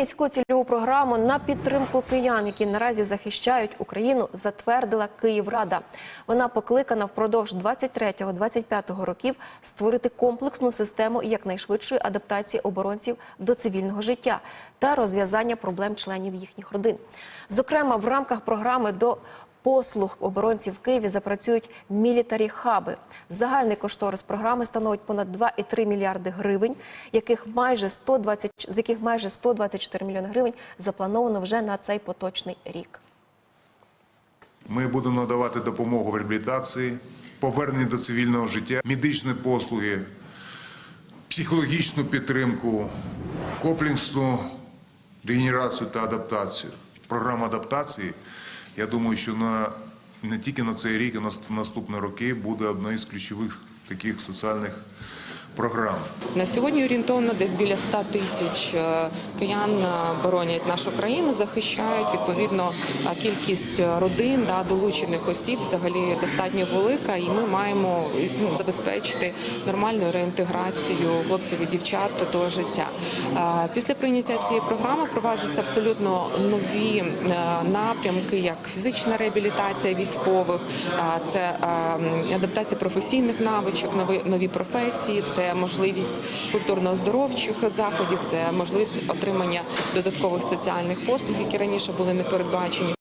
міську цільову програму на підтримку киян, які наразі захищають Україну, затвердила Київрада. Вона покликана впродовж 23-25 років створити комплексну систему якнайшвидшої адаптації оборонців до цивільного життя та розв'язання проблем членів їхніх родин. Зокрема, в рамках програми до Послуг оборонців в Києві запрацюють мілітарі хаби. Загальний кошторис програми становить понад 2,3 мільярди гривень, яких майже 120, з яких майже 124 мільйони гривень заплановано вже на цей поточний рік. Ми будемо надавати допомогу в реабілітації, поверненні до цивільного життя, медичні послуги, психологічну підтримку, комплексну регенерацію та адаптацію. Програма адаптації, я думаю, що на, не тільки на цей рік, а на наступні роки буде одна із ключових таких соціальних програм. На сьогодні орієнтовно десь біля 100 тисяч е, киян е, боронять нашу країну, захищають. Відповідно, е, кількість родин да, долучених осіб взагалі достатньо велика, і ми маємо ну, забезпечити нормальну реінтеграцію хлопців і дівчат до життя. Після прийняття цієї програми впроваджуються абсолютно нові напрямки, як фізична реабілітація військових, це е, адаптація професійних навичок, нові нові професії, це можливість культурно-оздоровчих заходів, це можливість отримання додаткових соціальних послуг, які раніше були не передбачені.